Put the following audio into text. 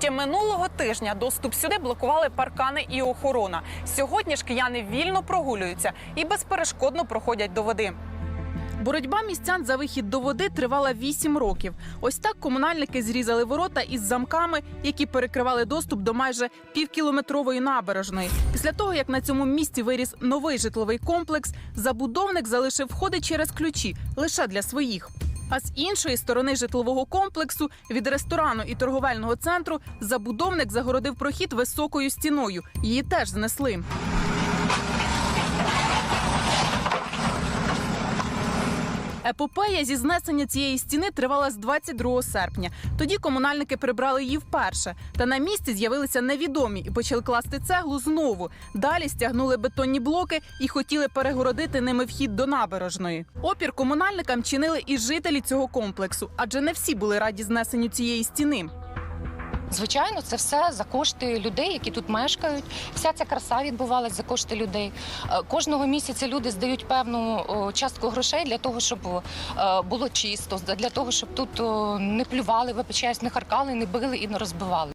Ще минулого тижня доступ сюди блокували паркани і охорона. Сьогодні ж кияни вільно прогулюються і безперешкодно проходять до води. Боротьба містян за вихід до води тривала 8 років. Ось так комунальники зрізали ворота із замками, які перекривали доступ до майже півкілометрової набережної. Після того, як на цьому місці виріс новий житловий комплекс, забудовник залишив входи через ключі лише для своїх. А з іншої сторони житлового комплексу від ресторану і торговельного центру забудовник загородив прохід високою стіною. Її теж знесли. Епопея зі знесення цієї стіни тривала з 22 серпня. Тоді комунальники прибрали її вперше. Та на місці з'явилися невідомі і почали класти цеглу знову. Далі стягнули бетонні блоки і хотіли перегородити ними вхід до набережної. Опір комунальникам чинили і жителі цього комплексу, адже не всі були раді знесенню цієї стіни. Звичайно, це все за кошти людей, які тут мешкають. Вся ця краса відбувалась за кошти людей. Е, Кожного місяця люди здають певну частку грошей для того, щоб е, було чисто, для того, щоб тут не плювали, вибачаюсь, не харкали, не били і не розбивали.